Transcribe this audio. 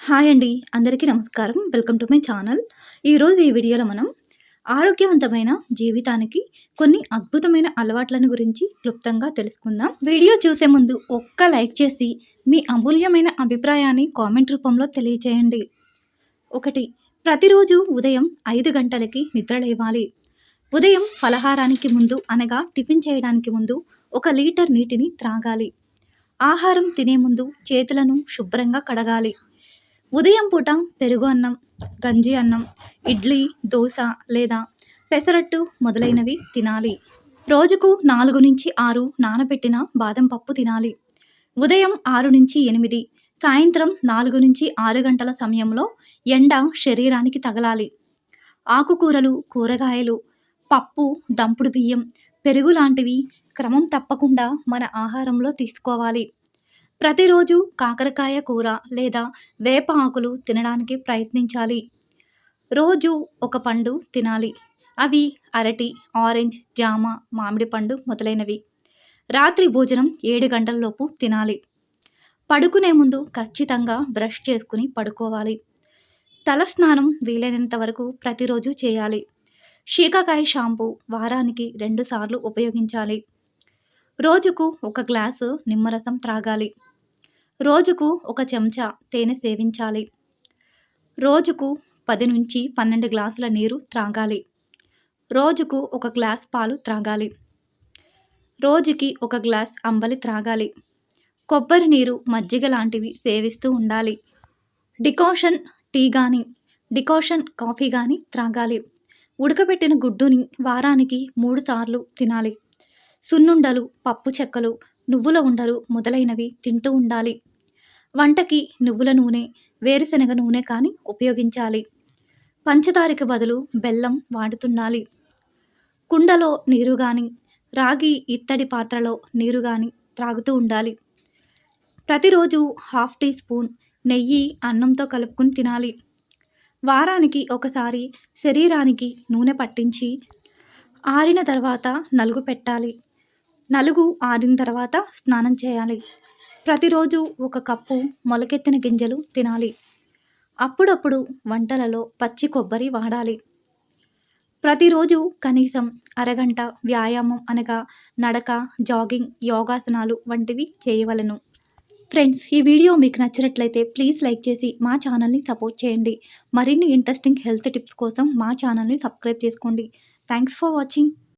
Hi అండి. అందరికీ నమస్కారం. Welcome to my channel. ఈరోజు ఈ వీడియోలో మనం ఆరోగ్యవంతమైన జీవితానికి కొన్ని అద్భుతమైన అలవాట్లను గురించి క్లుప్తంగా తెలుసుకుందాం. వీడియో చూసే ముందు ఒక్క లైక్ చేసి మీ అమూల్యమైన అభిప్రాయాన్ని కామెంట్ రూపంలో తెలియచేయండి. ఒకటి ప్రతిరోజు ఉదయం ఐదు గంటలకి నిద్ర లేవాలి. ఉదయం ఫలహారానికి ముందు అనగా టిఫిన్ చేయడానికి ముందు ఒక లీటర్ నీటిని త్రాగాలి. ఆహారం తినే ముందు చేతులను శుభ్రంగా కడగాలి. ఉదయం పూట పెరుగు అన్నం గంజి అన్నం ఇడ్లీ దోశ లేదా పెసరట్టు మొదలైనవి తినాలి. రోజుకు నాలుగు నుంచి ఆరు నానబెట్టిన బాదం పప్పు తినాలి. ఉదయం ఆరు నుంచి ఎనిమిది సాయంత్రం నాలుగు నుంచి ఆరు గంటల సమయంలో ఎండ శరీరానికి తగలాలి. ఆకుకూరలు కూరగాయలు పప్పు దంపుడు బియ్యం పెరుగు లాంటివి క్రమం తప్పకుండా మన ఆహారంలో తీసుకోవాలి. ప్రతిరోజు కాకరకాయ కూర లేదా వేప ఆకులు తినడానికి ప్రయత్నించాలి. రోజు ఒక పండు తినాలి. అవి అరటి ఆరెంజ్ జామ మామిడి పండు మొదలైనవి. రాత్రి భోజనం ఏడు గంటలలోపు తినాలి. పడుకునే ముందు ఖచ్చితంగా బ్రష్ చేసుకుని పడుకోవాలి. తల స్నానం వీలైనంత వరకు ప్రతిరోజు చేయాలి. శీకాకాయ షాంపూ వారానికి రెండుసార్లు ఉపయోగించాలి. రోజుకు ఒక గ్లాసు నిమ్మరసం త్రాగాలి. రోజుకు ఒక చెంచా తేనె సేవించాలి. రోజుకు పది నుంచి పన్నెండు గ్లాసుల నీరు త్రాగాలి. రోజుకు ఒక గ్లాస్ పాలు త్రాగాలి. రోజుకి ఒక గ్లాస్ అంబలి త్రాగాలి. కొబ్బరి నీరు మజ్జిగ లాంటివి సేవిస్తూ ఉండాలి. డికాషన్ టీ కానీ డికాషన్ కాఫీ కానీ త్రాగాలి. ఉడకబెట్టిన గుడ్డుని వారానికి మూడు సార్లు తినాలి. సున్నుండలు పప్పు చెక్కలు నువ్వుల ఉండలు మొదలైనవి తింటూ ఉండాలి. వంటకి నువ్వుల నూనె వేరుశనగ నూనె కానీ ఉపయోగించాలి. పంచదారికి బదులు బెల్లం వాడుతుండాలి కుండలో నీరు కానీ రాగి ఇత్తడి పాత్రలో నీరు కానీ త్రాగుతూ ఉండాలి. ప్రతిరోజు హాఫ్ టీ స్పూన్ నెయ్యి అన్నంతో కలుపుకుని తినాలి. వారానికి ఒకసారి శరీరానికి నూనె పట్టించి ఆరిన తర్వాత నలుగు పెట్టాలి. నలుగు ఆరిన తర్వాత స్నానం చేయాలి. ప్రతిరోజు ఒక కప్పు మొలకెత్తిన గింజలు తినాలి. అప్పుడప్పుడు వంటలలో పచ్చి కొబ్బరి వాడాలి. ప్రతిరోజు కనీసం అరగంట వ్యాయామం అనగా నడక జాగింగ్ యోగాసనాలు వంటివి చేయవలను. ఫ్రెండ్స్ ఈ వీడియో మీకు నచ్చినట్లయితే ప్లీజ్ లైక్ చేసి మా ఛానల్ని సపోర్ట్ చేయండి. మరిన్ని ఇంట్రెస్టింగ్ హెల్త్ టిప్స్ కోసం మా ఛానల్ని సబ్స్క్రైబ్ చేసుకోండి. Thanks for watching.